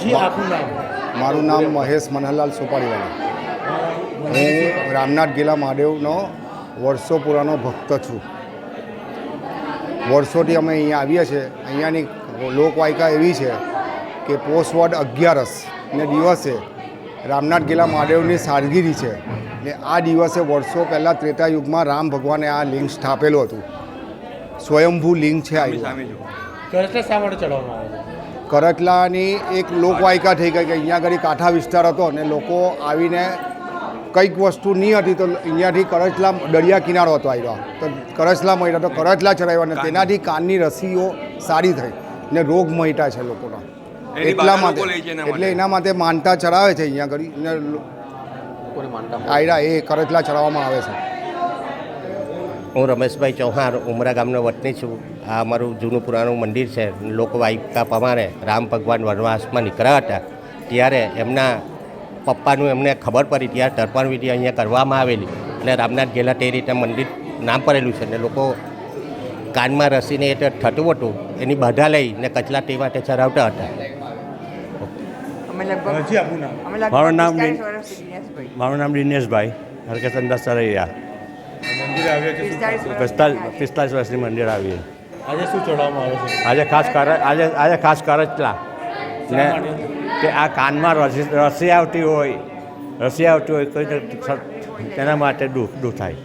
જી આપનું નામ? મારું નામ મહેશ મનહરલાલ સોપારીવાલા હું રામનાથ ગીલા મહાદેવનો વર્ષો પુરાનો ભક્ત છું. વર્ષોથી અમે અહીંયા આવીએ છીએ. અહીંયાની લોકવાયકા એવી છે કે પોસ્ટવર્ડ અગિયારસ ને દિવસે રામનાથ ગીલા મહાદેવની સાદગીરી છે ને આ દિવસે વર્ષો પહેલાં ત્રેતા યુગમાં રામ ભગવાને આ લિંગ સ્થાપેલું હતું. સ્વયંભૂ લિંગ છે આ કરટલાની એક લોકવાયકા થઈ ગઈ કે અહીંયા આગળ કાંઠા વિસ્તાર હતો અને લોકો આવીને કંઈક વસ્તુ નહીં હતી તો અહીંયાથી કરચલા દરિયા કિનારો હતો આવ્યો તો કરચલા મળ્યા તો કરચલા ચડાવ્યા અને તેનાથી કાનની રસીઓ સારી થઈ ને રોગ મહિટા છે લોકોના. એટલા માટે એટલે એના માટે માનતા ચડાવે છે અહીંયા આગળ ને આયરા એ કરચલા ચડાવવામાં આવે છે. હું રમેશભાઈ ચૌહાણ ઉમરા ગામનો વતની છું. આ અમારું જૂનું પુરાણું મંદિર છે. લોકવાયકા પ્રમાણે રામ ભગવાન વનવાસમાં નીકળ્યા હતા. ત્યારે એમના પપ્પાનું એમને ખબર પડી. ત્યારે તર્પણ વિધિ અહીંયા કરવામાં આવેલી અને રામનાથ ગેલા તે રીતે મંદિર નામ પડેલું છે ને લોકો કાનમાં રસીને એ થતું હતું. એની બાધા લઈને કચલા તે માટે ચરાવતા હતા. નામ? મારું નામ દિનેશભાઈ. મારું નામ દિનેશભાઈ હરકતંદા સરૈયા. મંદિરે આવ્યા છે પિસ્તાલીસ. પિસ્તાલીસ વર્ષની મંદિર આવી. આજે શું ચડાવવામાં આવે છે? આજે ખાસ કર આજે આજે ખાસ કરચલા ને કે આ કાનમાં રસી રસી આવતી હોય રસી આવતી હોય કોઈ તેના માટે દુઃખ દુઃખ થાય